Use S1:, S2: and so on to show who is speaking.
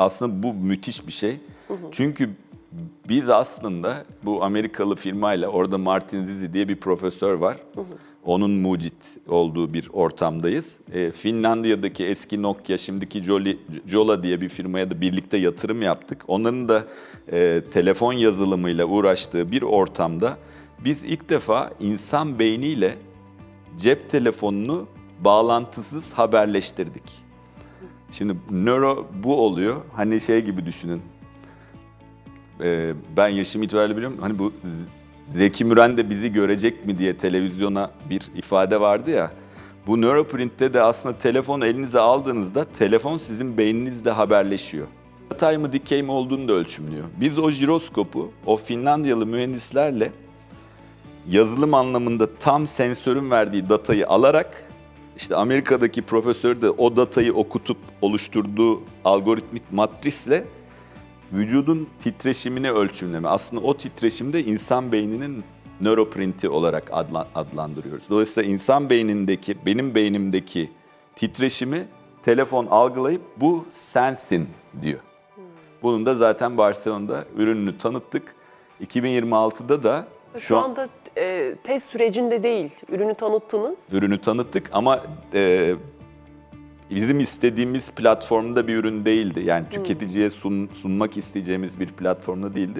S1: aslında bu müthiş bir şey. Çünkü biz aslında bu Amerikalı firmayla orada Martin Zizi diye bir profesör var. Onun mucit olduğu bir ortamdayız. Ee, Finlandiya'daki eski Nokia, şimdiki Jolly, Jola diye bir firmaya da birlikte yatırım yaptık. Onların da e, telefon yazılımıyla uğraştığı bir ortamda biz ilk defa insan beyniyle cep telefonunu bağlantısız haberleştirdik. Şimdi nöro bu oluyor. Hani şey gibi düşünün. Ee, ben yaşım itibariyle biliyorum. Hani bu Zeki Müren de bizi görecek mi diye televizyona bir ifade vardı ya. Bu Neuroprint'te de aslında telefonu elinize aldığınızda telefon sizin beyninizle haberleşiyor. Yatay mı dikey mi olduğunu da ölçümlüyor. Biz o jiroskopu o Finlandiyalı mühendislerle yazılım anlamında tam sensörün verdiği datayı alarak işte Amerika'daki profesör de o datayı okutup oluşturduğu algoritmik matrisle vücudun titreşimini ölçümleme. Aslında o titreşimde insan beyninin nöroprinti olarak adla- adlandırıyoruz. Dolayısıyla insan beynindeki, benim beynimdeki titreşimi telefon algılayıp bu sensin diyor. Bunun da zaten Barcelona'da ürününü tanıttık. 2026'da da
S2: Şu, anda e, test sürecinde değil, ürünü tanıttınız.
S1: ürünü tanıttık ama e, bizim istediğimiz platformda bir ürün değildi. Yani tüketiciye sun- sunmak isteyeceğimiz bir platformda değildi.